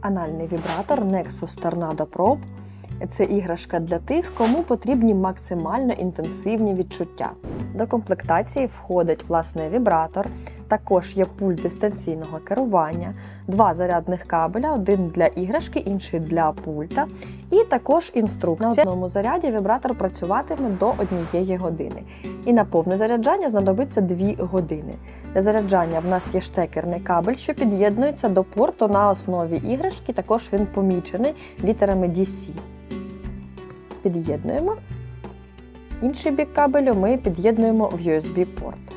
Анальний вібратор Nexus Tornado Probe – це іграшка для тих, кому потрібні максимально інтенсивні відчуття. До комплектації входить власне вібратор, також є пульт дистанційного керування, два зарядних кабеля, один для іграшки, інший для пульта, і також інструкція. На одному заряді вібратор працюватиме до однієї години. І на повне заряджання знадобиться 2 години. Для заряджання в нас є штекерний кабель, що під'єднується до порту на основі іграшки. Також він помічений літерами DC. Під'єднуємо. Інший бік кабелю ми під'єднуємо в USB-порт.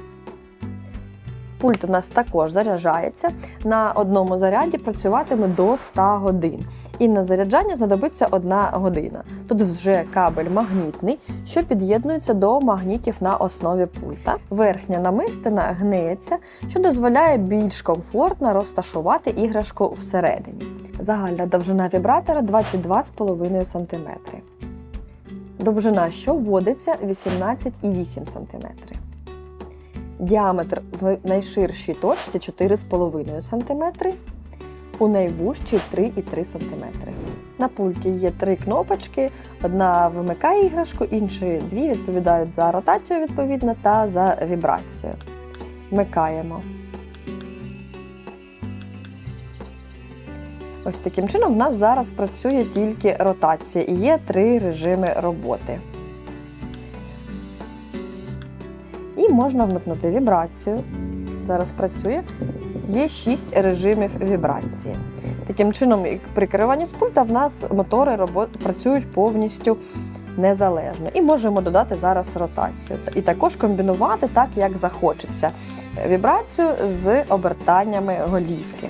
Пульт у нас також заряджається. На одному заряді працюватиме до 100 годин. І на заряджання знадобиться 1 година. Тут вже кабель магнітний, що під'єднується до магнітів на основі пульта. Верхня намистина гнеться, що дозволяє більш комфортно розташувати іграшку всередині. Загальна довжина вібратора 22,5 см. Довжина, що вводиться 18,8 см. Діаметр в найширшій точці 4,5 см, у найвужчій 3,3 см. На пульті є три кнопочки: одна вимикає іграшку, інші дві відповідають за ротацію відповідно та за вібрацію. Вмикаємо. Ось таким чином в нас зараз працює тільки ротація і є три режими роботи. І можна вмикнути вібрацію. Зараз працює. Є 6 режимів вібрації. Таким чином, при керуванні з пульта, в нас мотори працюють повністю незалежно. І можемо додати зараз ротацію. І також комбінувати так, як захочеться. Вібрацію з обертаннями голівки.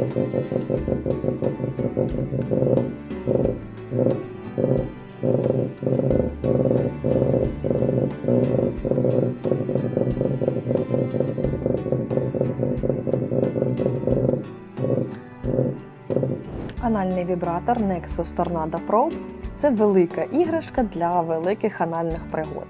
Анальний вібратор Nexus Tornado Pro – це велика іграшка для великих анальних пригод.